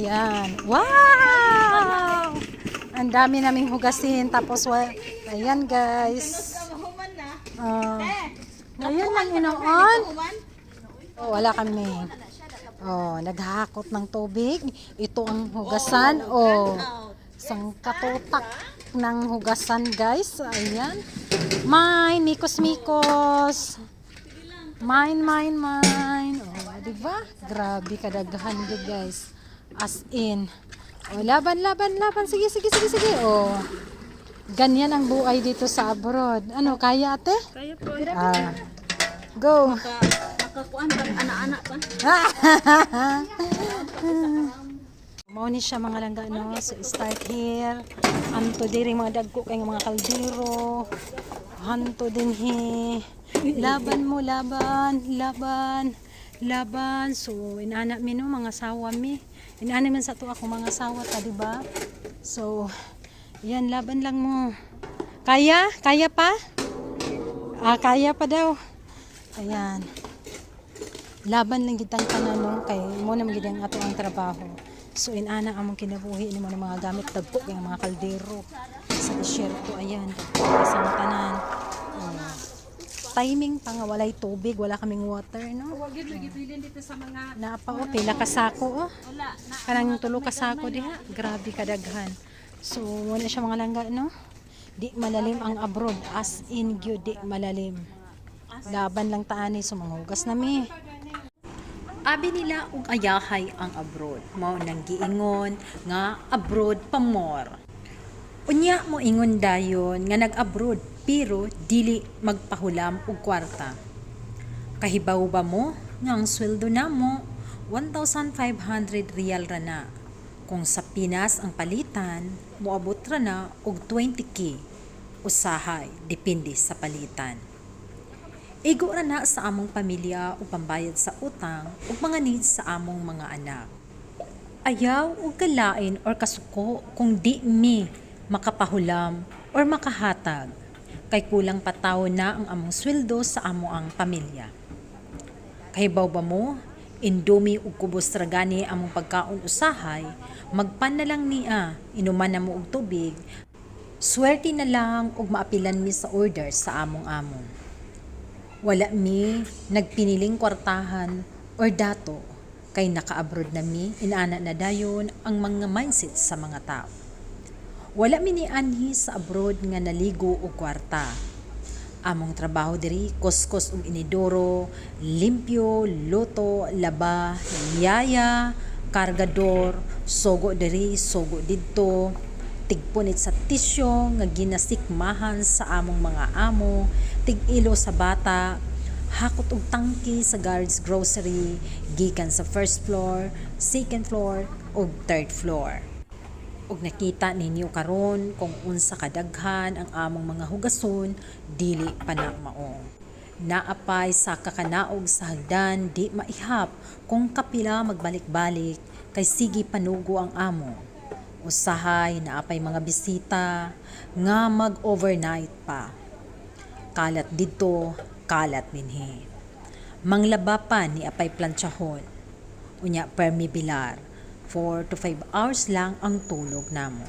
Yan. Wow! Ang dami naming hugasin. Tapos, ayan guys. Ah, ngayon lang inoon. Oh, wala kami. Oh, naghahakot ng tubig. Ito ang hugasan. Oh, isang katutak ng hugasan guys. Ayan. Mine, mikos-mikos. Mine, mine, mine. Oh, di ba? Grabe kadaghan guys. As in. Oh, laban, laban, laban. Sige, sige, sige, sige. Oh. Ganyan ang buhay dito sa abroad. Ano, kaya ate? Kaya po. Ah. Go. Makakuan pag anak-anak pa. Mao ni siya mga langga no. So start here. Anto diri mga dagko kay mga kaldero. Hanto din he. Laban mo laban, laban, laban. So inana mi no mga sawa mi. Inana man sa to ako mga sawa ta di ba? So yan laban lang mo. Kaya? Kaya pa? Ah, kaya pa daw. Ayan. laban lang gitang tanan no kay mo na magid ang ato ang trabaho so inana among kinabuhi ni mo ng mga gamit dagko kay mga kaldero sa disyerto ayan sa tanan. Timing pa nga walay tubig wala kaming water no Huwag yun nagibilin dito sa mga napa o pila ka sako oh wala na. kanang tulo ka sako diha grabe kadaghan so wala siya mga langga no di malalim ang abroad as in gyud di malalim laban lang taani so manghugas na mi Abi nila og ayahay ang abroad. Mao nang giingon nga abroad pa more. Unya mo ingon dayon nga nag-abroad pero dili magpahulam og kwarta. Kahibaw ba mo nga ang sweldo namo 1,500 real ra na. Kung sa Pinas ang palitan, moabot ra na og 20k. Usahay, depende sa palitan. Igo ra na sa among pamilya o pambayad sa utang ug mga needs sa among mga anak. Ayaw og kalain or kasuko kung di mi makapahulam or makahatag kay kulang pataw na ang among sweldo sa amo ang pamilya. Kahibaw ba mo? Indomie ug kubos ra gani among pagkaon usahay, magpan na lang niya, inuman na mo og tubig, swerte na lang ug maapilan mi sa order sa among amon. Wala mi nagpiniling kwartahan or dato kay naka-abroad na mi inaana na dayon ang mga mindset sa mga tao. Wala mi ni anhi sa abroad nga naligo og kwarta. Among trabaho diri kuskus ug inidoro, limpyo, luto, laba, yaya, kargador, sogo diri, sogo didto, tigpunit sa tisyo nga ginasikmahan sa among mga amo, tig-ilo sa bata, hakot og tangki sa guards grocery, gikan sa first floor, second floor, ug third floor. Ug nakita ninyo karon kung unsa kadaghan ang among mga hugason, dili pa na mao. Naapay sa kakanaog sa hagdan, di maihap kung kapila magbalik-balik, kay sige panugo ang amo usahay na apay mga bisita nga mag-overnight pa. Kalat dito, kalat minhi. Manglaba pa ni apay planchahon. Unya permibilar. 4 to 5 hours lang ang tulog namo.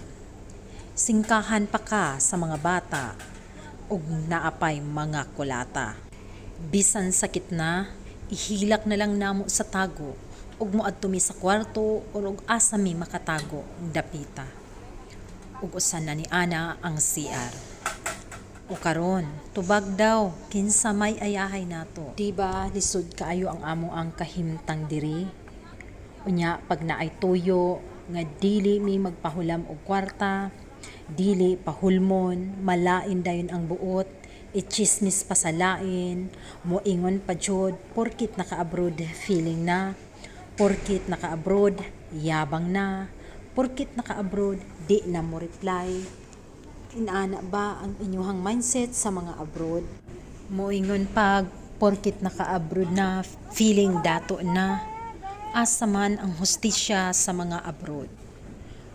Singkahan pa ka sa mga bata ug naapay mga kulata. Bisan sakit na, ihilak na lang namo sa tago ug moadto mi sa kwarto or ug asa mi makatago dapita. Ug usan na ni ana ang CR. O karon, tubag daw kinsa may ayahay nato. Diba lisod kaayo ang amo ang kahimtang diri? Unya pag naay tuyo nga dili mi magpahulam og kwarta, dili pahulmon, malain dayon ang buot, ichismis pa sa lain, moingon pa jud porkit naka-abroad feeling na porkit naka-abroad, yabang na. Porkit naka-abroad, di na mo reply. Inaana ba ang inyuhang mindset sa mga abroad? Moingon pag porkit naka-abroad na, feeling dato na. Asa man ang hustisya sa mga abroad.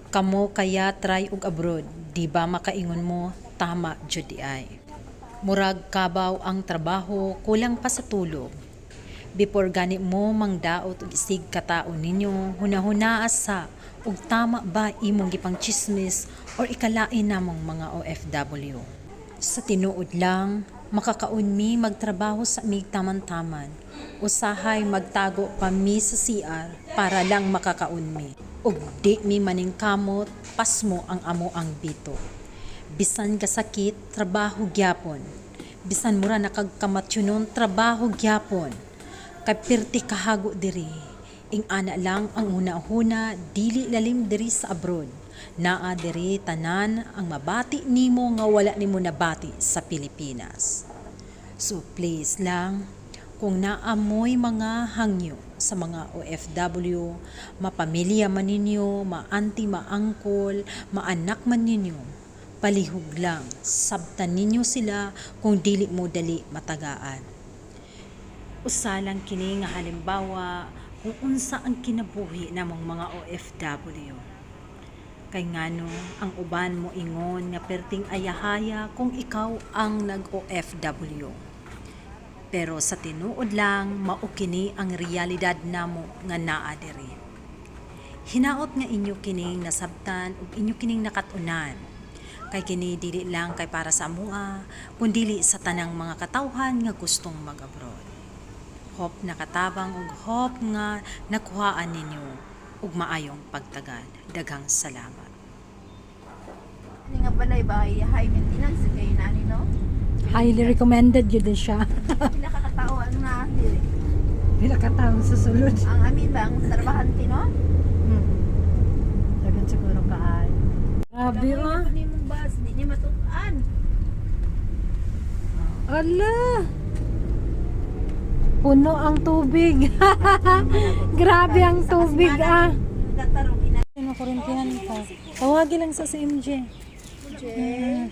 Kamo kaya try og abroad, di ba makaingon mo, tama jud ay. Murag kabaw ang trabaho, kulang pa sa tulog before gani mo mangdaot og isig katao ninyo hunahuna sa ug tama ba imong gipang chismis or ikalain namong mga OFW. Sa tinuod lang, makakaunmi magtrabaho sa mig taman-taman. Usahay magtago pa mi sa CR para lang makakaunmi. Ug di mi maningkamot, pasmo ang amo ang bito. Bisan ka sakit, trabaho gyapon. Bisan mura nakagkamatsunon, trabaho gyapon. Kay pirti kahago diri. Ing ana lang ang una-huna, dili lalim diri sa abroad. Naa diri tanan ang mabati nimo nga wala nimo nabati sa Pilipinas. So please lang, kung naamoy mga hangyo sa mga OFW, mapamilya man ninyo, ma-auntie, ma-uncle, maanak man ninyo, palihog lang, sabtan ninyo sila kung dili mo dali matagaan. Usalang kini nga halimbawa kung unsa ang kinabuhi namong mga OFW. Kay ngano ang uban mo ingon nga perting ayahaya kung ikaw ang nag-OFW. Pero sa tinuod lang, mao kini ang realidad namo nga naa diri. Hinaot nga inyo kining nasabtan ug inyo kining nakatunan. Kay kini dili lang kay para sa amua, kundili sa tanang mga katawhan nga gustong mag-abroad. Hop nakatabang ug hop nga nakuhaan ninyo ug maayong pagtagad. Daghang salamat. Hindi nga balay ba high maintenance kayo nani no? Highly recommended yun din siya. Pila ka katao ang na dili. Pila ka taong susunod. Ang amin ba ang trabahante no? Hmm. Dagan siguro kaan. Grabe ah. ni mong bus, di niya matukan. Ala! Puno ang tubig. Grabe ang tubig ah. Ano kurintihan ka? Tawagin lang sa si MJ. Je.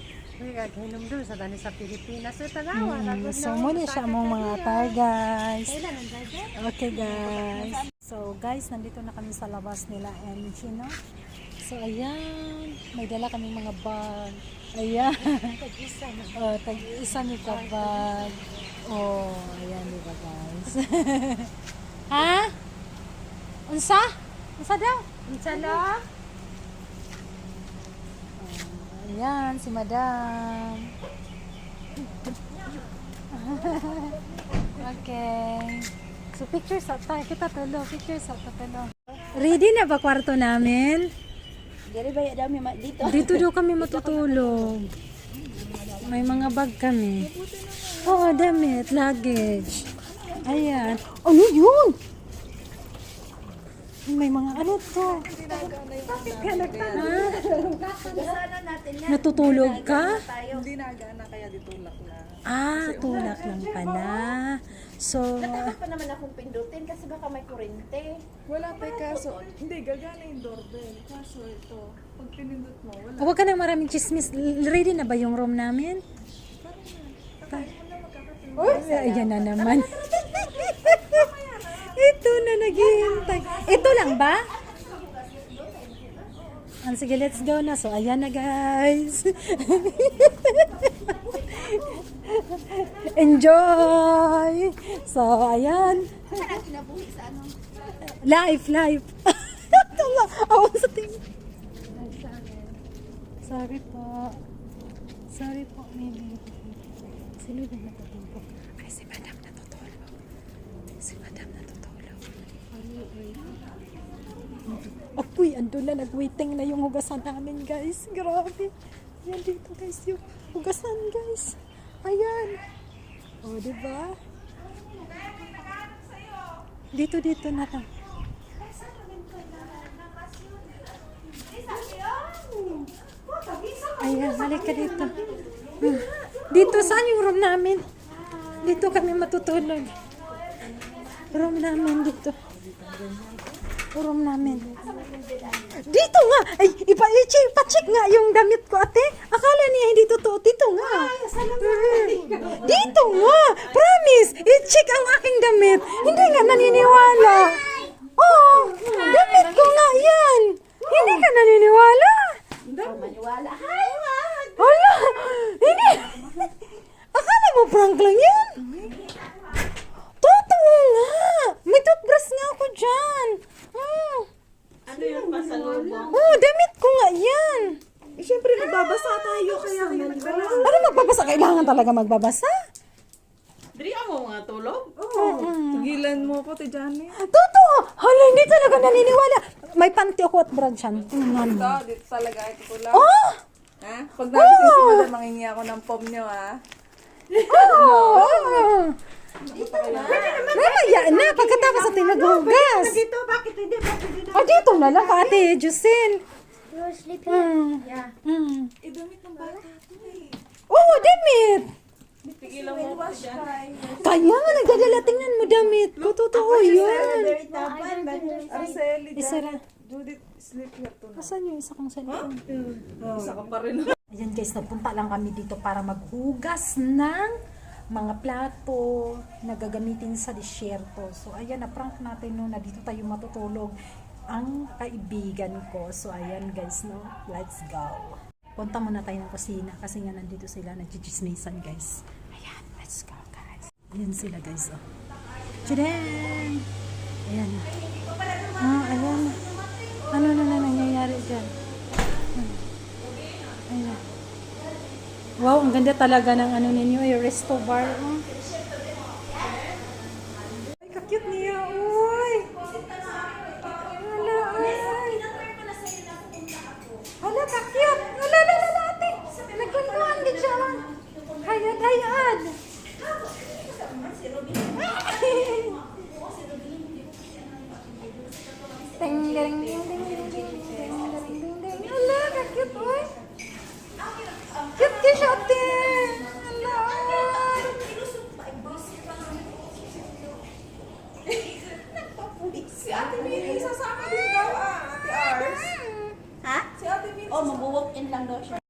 Hinom doon sa dani sa Pilipinas. Tanawa. Mm, so muna siya mong mga tar guys. Okay guys. So guys, nandito na kami sa labas nila MG no. So ayan, may dala kami mga bag. Ayan. Tag-isa na. oh, tag-isa ni ka bag. Oh, ayan di ba guys? ha? Unsa? Unsa daw? Unsa? Oh, ayan, si Madam. okay. So picture sa tayo kita tulo, picture sa tulo. Ready na ba kwarto namin? Diri ba dami dito? Dito daw kami matutulog. May mga bag kami. Oo, damit, luggage. Ayan. Ano yun? May mga ano to? Sana natin yan. Natutulog ka? Tayo. Ah, tulak lang pala. So, Natakot pa naman akong pindutin kasi baka may kurente. Wala pa kaso, hindi, gagana yung doorbell. Kaso ito, pag pinindot mo, wala. huwag ka nang maraming chismis. Ready na ba yung room namin? Oh, ayan na naman. Ito na naghihintay. Ito lang ba? Ah, sige, let's go na. So, ayan na guys. Enjoy! So, ayan. Life, life. Tama, ako sa tingin. Sorry po. Sorry po, maybe. Sino ba natutulog? Ay, si Madam natutulog. Si Madam natutulog. Ako'y ando na, nag-waiting na yung hugasan namin, guys. Grabe. Yan dito, guys, yung hugasan, guys. Ayan. O, oh, diba? Dito, dito na lang. Ayan, halika dito. Hmm. Dito, saan yung room namin? Dito kami matutulog. Room namin dito. Room namin. Dito nga! Ay, ipa, i-check, pa-check nga yung damit ko, ate. Akala niya hindi totoo. Dito nga. Dito nga! Promise! I-check ang aking damit. Hindi nga naniniwala. Oh, damit ko nga yan. Hindi ka naniniwala. Maniwala. Hi, wag! Hala! Hindi! Akala mo prank lang yan? Totoo nga! May toothbrush nga ako dyan. Hmm. Ano yung pasalubong. Oh, damit ko nga yan. Eh, syempre, nagbabasa tayo, kaya kayo nagdala. Ano magbabasa? Kailangan talaga magbabasa? Diri mo mga tulog? Oo. Tigilan mo po, Tijani. Totoo! Hala, hindi talaga naniniwala. May panty ako at brad siya. Tingnan mo. Ito, dito talaga, ito ko lang. Oh! Ha? Pag nagising si Madam, mangingi ako ng pom nyo, ha? Oh! Mamaya na, pagkatapos sa tinaghugas. Dito, bakit hindi? Bakit hindi? Ah, dito na lang ate Jusel. Hmm. Yeah. Hmm. Eh, damit ng bata eh. Oo, damit. Tigilan mo po siya. Kaya nga, nagdadala. Tingnan mo damit ko. Totoo yun. Araceli, Isara. Judith, sleep here tonight. Asan yung isa kong cellphone? Isa ka pa rin. Ayan guys, nagpunta lang kami dito para maghugas ng mga plato na gagamitin sa disyerto. So ayan, na-prank natin no, na dito tayo matutulog ang kaibigan ko. So ayan guys, no, let's go. Punta muna tayo ng kusina kasi nga nandito sila nagchichismisan guys. Ayan, let's go guys. Ayan sila guys, oh. Tadam! Ayan. Ah, ayan. Ano na na nangyayari dyan? Ayan. Wow, ang ganda talaga ng ano ninyo, yung resto bar. Oh. Si Ate Miri, sasama din daw, ah. Ate Ars. Ha? Si Ate Miri. Oh, mag-walk in lang daw siya.